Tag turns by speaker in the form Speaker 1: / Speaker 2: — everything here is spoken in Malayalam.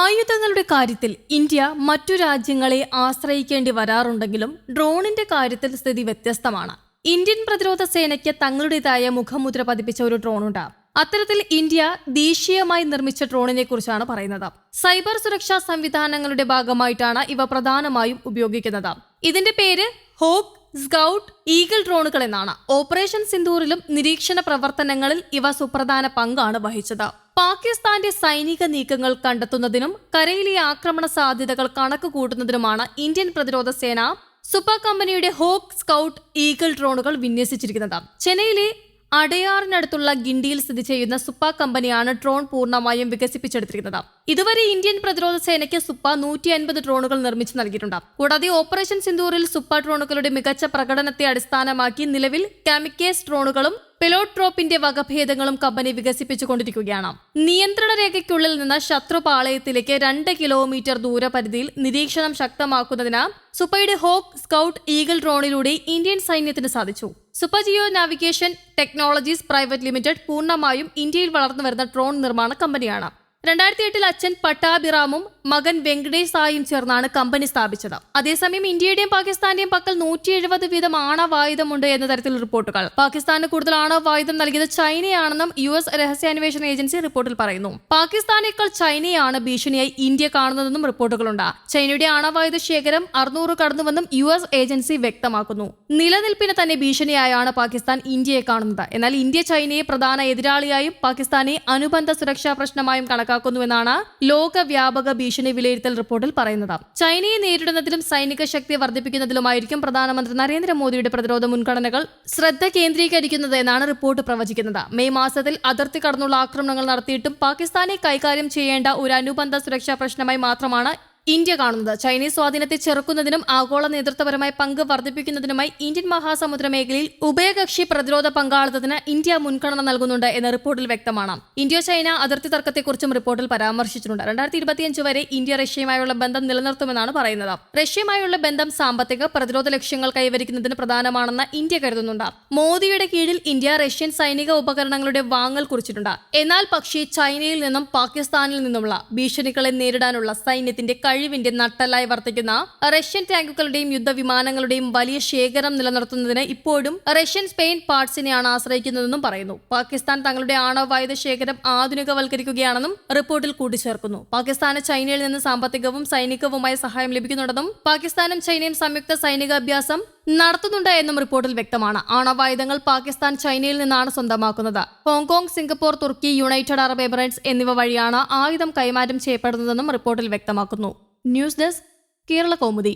Speaker 1: ആയുധങ്ങളുടെ കാര്യത്തിൽ ഇന്ത്യ മറ്റു രാജ്യങ്ങളെ ആശ്രയിക്കേണ്ടി വരാറുണ്ടെങ്കിലും ഡ്രോണിന്റെ കാര്യത്തിൽ സ്ഥിതി വ്യത്യസ്തമാണ്. ഇന്ത്യൻ പ്രതിരോധ സേനയ്ക്ക് തങ്ങളുടേതായ മുഖമുദ്ര പതിപ്പിച്ച ഒരു ഡ്രോണുണ്ട്. അത്തരത്തിൽ ഇന്ത്യ ദേശീയമായി നിർമ്മിച്ച ഡ്രോണിനെ കുറിച്ചാണ് പറയുന്നത്. സൈബർ സുരക്ഷാ സംവിധാനങ്ങളുടെ ഭാഗമായിട്ടാണ് ഇവ പ്രധാനമായും ഉപയോഗിക്കുന്നത്. ഇതിന്റെ പേര് ഹോക്ക് സ്കൗട്ട് ഈഗിൾ ഡ്രോണുകൾ എന്നാണ്. ഓപ്പറേഷൻ സിന്ദൂറിലും നിരീക്ഷണ പ്രവർത്തനങ്ങളിൽ ഇവ സുപ്രധാന പങ്കാണ് വഹിച്ചത്. പാകിസ്ഥാന്റെ സൈനിക നീക്കങ്ങൾ കണ്ടെത്തുന്നതിനും കരയിലെ ആക്രമണ സാധ്യതകൾ കണക്ക് കൂട്ടുന്നതിനുമാണ് ഇന്ത്യൻ പ്രതിരോധ സേന സൂപ്പർ കമ്പനിയുടെ ഹോക്ക് സ്കൗട്ട് ഈഗിൾ ഡ്രോണുകൾ വിന്യസിച്ചിരിക്കുന്നത്. ചെന്നൈയിലെ അടയാറിനടുത്തുള്ള ഗിണ്ടിയിൽ സ്ഥിതി ചെയ്യുന്ന സുപ്പ കമ്പനിയാണ് ഡ്രോൺ പൂർണമായും വികസിപ്പിച്ചെടുത്തിരിക്കുന്നത്. ഇതുവരെ ഇന്ത്യൻ പ്രതിരോധ സേനയ്ക്ക് സുപ്പ നൂറ്റി അൻപത് ഡ്രോണുകൾ നിർമ്മിച്ചു നൽകിയിട്ടുണ്ട്. കൂടാതെ ഓപ്പറേഷൻ സിന്ദൂറിൽ സുപ്പ ഡ്രോണുകളുടെ മികച്ച പ്രകടനത്തെ അടിസ്ഥാനമാക്കി നിലവിൽ കാമിക്കേസ് ഡ്രോണുകളും പെലോട്രോപ്പിന്റെ വകഭേദങ്ങളും കമ്പനി വികസിപ്പിച്ചുകൊണ്ടിരിക്കുകയാണ്. നിയന്ത്രണ രേഖയ്ക്കുള്ളിൽ നിന്ന് ശത്രു പാളയത്തിലേക്ക് രണ്ട് കിലോമീറ്റർ ദൂരപരിധിയിൽ നിരീക്ഷണം ശക്തമാക്കുന്നതിന് സുപ്പയുടെ ഹോക്ക് സ്കൗട്ട് ഈഗിൾ ഡ്രോണിലൂടെ ഇന്ത്യൻ സൈന്യത്തിന് സാധിച്ചു. Suppajio navigation technologies private limited പൂർണമായും ഇന്ത്യയിൽ വളർന്നു വരുന്ന ഡ്രോൺ നിർമ്മാണ കമ്പനിയാണ്. രണ്ടായിരത്തി എട്ടിൽ അച്ഛൻ പട്ടാഭിറാമും മകൻ വെങ്കടേഷ് സായും ചേർന്നാണ് കമ്പനി സ്ഥാപിച്ചത്. അതേസമയം ഇന്ത്യയുടെയും പാകിസ്ഥാന്റെയും പക്കൽ നൂറ്റി എഴുപത് വീതം ആണവായുധമുണ്ട് എന്ന തരത്തിൽ റിപ്പോർട്ടുകൾ. പാകിസ്ഥാന് കൂടുതൽ ആണവായുധം നൽകിയത് ചൈനയാണെന്നും യു എസ് രഹസ്യാന്വേഷണ ഏജൻസി റിപ്പോർട്ടിൽ പറയുന്നു. പാകിസ്ഥാനേക്കാൾ ചൈനയാണ് ഭീഷണിയായി ഇന്ത്യ കാണുന്നതെന്നും റിപ്പോർട്ടുകളുണ്ട്. ചൈനയുടെ ആണവായുധ ശേഖരം അറുന്നൂറ് കടന്നുവെന്നും യു എസ് ഏജൻസി വ്യക്തമാക്കുന്നു. നിലനിൽപ്പിന് തന്നെ ഭീഷണിയായാണ് പാകിസ്ഥാൻ ഇന്ത്യയെ കാണുന്നത്. എന്നാൽ ഇന്ത്യ ചൈനയെ പ്രധാന എതിരാളിയായും പാകിസ്ഥാനെ അനുബന്ധ സുരക്ഷാ പ്രശ്നമായും കണക്കാക്കുന്നുവെന്നാണ് ലോകവ്യാപക ഭീഷണി വിലയിരുത്തൽ റിപ്പോർട്ടിൽ പറയുന്നത്. ചൈനയെ നേരിടുന്നതിലും സൈനിക ശക്തി വർദ്ധിപ്പിക്കുന്നതിലുമായിരിക്കും പ്രധാനമന്ത്രി നരേന്ദ്രമോദിയുടെ പ്രതിരോധ മുൻഗണനകൾ ശ്രദ്ധ കേന്ദ്രീകരിക്കുന്നത് എന്നാണ് റിപ്പോർട്ട് പ്രവചിക്കുന്നത്. മെയ് മാസത്തിൽ അതിർത്തി കടന്നുള്ള ആക്രമണങ്ങൾ നടത്തിയിട്ടും പാകിസ്ഥാനെ കൈകാര്യം ചെയ്യേണ്ട ഒരു അനുബന്ധ സുരക്ഷാ പ്രശ്നമായി മാത്രമാണ് ഇന്ത്യ കാണുന്നത്. ചൈനീസ് സ്വാധീനത്തെ ചെറുക്കുന്നതിനും ആഗോള നേതൃത്വപരമായ പങ്ക് വർദ്ധിപ്പിക്കുന്നതിനുമായി ഇന്ത്യൻ മഹാസമുദ്ര മേഖലയിൽ ഉഭയകക്ഷി പ്രതിരോധ പങ്കാളിത്തത്തിന് ഇന്ത്യ മുൻഗണന നൽകുന്നുണ്ട് എന്ന റിപ്പോർട്ടിൽ വ്യക്തമാണ്. ഇന്ത്യ ചൈന അതിർത്തി തർക്കത്തെക്കുറിച്ചും റിപ്പോർട്ടിൽ പരാമർശിച്ചിട്ടുണ്ട്. രണ്ടായിരത്തി ഇരുപത്തിയഞ്ച് വരെ ഇന്ത്യ റഷ്യയുമായുള്ള ബന്ധം നിലനിർത്തുമെന്നാണ് പറയുന്നത്. റഷ്യയുമായുള്ള ബന്ധം സാമ്പത്തിക പ്രതിരോധ ലക്ഷ്യങ്ങൾ കൈവരിക്കുന്നതിന് പ്രധാനമാണെന്ന് ഇന്ത്യ കരുതുന്നുണ്ട്. മോദിയുടെ കീഴിൽ ഇന്ത്യ റഷ്യൻ സൈനിക ഉപകരണങ്ങളുടെ വാങ്ങൽ കുറിച്ചിട്ടുണ്ട്. എന്നാൽ പക്ഷേ ചൈനയിൽ നിന്നും പാകിസ്ഥാനിൽ നിന്നുമുള്ള ഭീഷണികളെ നേരിടാനുള്ള സൈന്യത്തിന്റെ കഴിവിന്റെ നട്ടലായി വർത്തിക്കുന്ന റഷ്യൻ ടാങ്കുകളുടെയും യുദ്ധവിമാനങ്ങളുടെയും വലിയ ശേഖരം നിലനിർത്തുന്നതിന് ഇപ്പോഴും റഷ്യൻ സ്പെയിൻ പാർട്സിനെയാണ് ആശ്രയിക്കുന്നതെന്നും പറയുന്നു. പാകിസ്ഥാൻ തങ്ങളുടെ ആണവായുധ ശേഖരം ആധുനികവൽക്കരിക്കുകയാണെന്നും റിപ്പോർട്ടിൽ കൂട്ടിച്ചേർക്കുന്നു. പാകിസ്ഥാന് ചൈനയിൽ നിന്ന് സാമ്പത്തികവും സൈനികവുമായ സഹായം ലഭിക്കുന്നുണ്ടെന്നും പാകിസ്ഥാനും ചൈനയും സംയുക്ത സൈനിക അഭ്യാസം നടത്തുന്നുണ്ട് എന്നും റിപ്പോർട്ടിൽ വ്യക്തമാണ്. ആണവായുധങ്ങൾ പാകിസ്ഥാൻ ചൈനയിൽ നിന്നാണ് സ്വന്തമാക്കുന്നത്. ഹോങ്കോങ് സിംഗപ്പൂർ തുർക്കി യുണൈറ്റഡ് അറബ് എമിറേറ്റ്സ് എന്നിവ വഴിയാണ് ആയുധം കൈമാറ്റം ചെയ്യപ്പെടുന്നതെന്നും റിപ്പോർട്ടിൽ വ്യക്തമാക്കുന്നു. News desk Kerala Kaumudi.